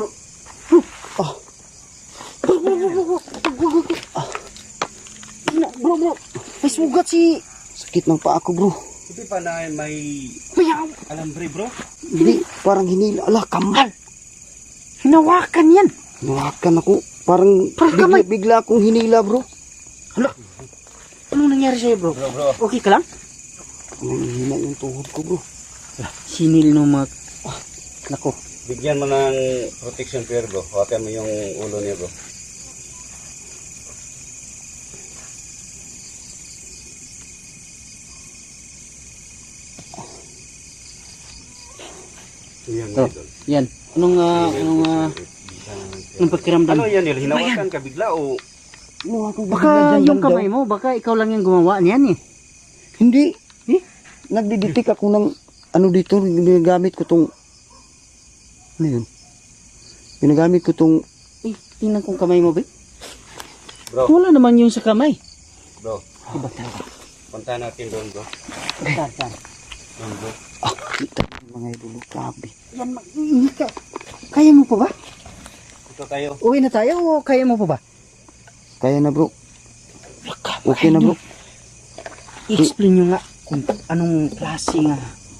bro. Ah. Ah. Bro, bro. May sugat si... Sakit ng paa ko bro. Hindi pa na may Mayaw. alambre bro. Hindi, parang hinila. Ala, kambal. Hinawakan yan. Nawakan ako. Parang Parang bigla, kamay. bigla akong hinila bro. Hala. Anong nangyari sa'yo, bro? Bro, bro. Okay ka lang? Nanghihina yung tuhod ko bro. Sinil no mag... Ah, nako. Bigyan mo ng protection pair bro. Hawakan mo yung ulo niya bro. Yan, yan. Anong, ah, anong, ah, anong pakiramdam? Ano yan, Nil? Hinawakan ka bigla o Baka yung kamay mo, baka ikaw lang yung gumawa niyan eh. Hindi. Eh? Nagdiditik ako ng ano dito, ginagamit ko tong ano yun? Ginagamit ko tong Eh, tingnan kong kamay mo, ba? bro, Wala naman yung sa kamay. bro. Iba talaga. Punta natin doon bro. Saan, saan? Doon bro. ah, kita mga idolo, grabe. Yan, mag-iingi ka. Kaya mo pa ba? Ito tayo. Uwi na tayo o kaya mo pa ba? Kaya na bro. Okay na bro. I-explain nyo nga kung anong klase nga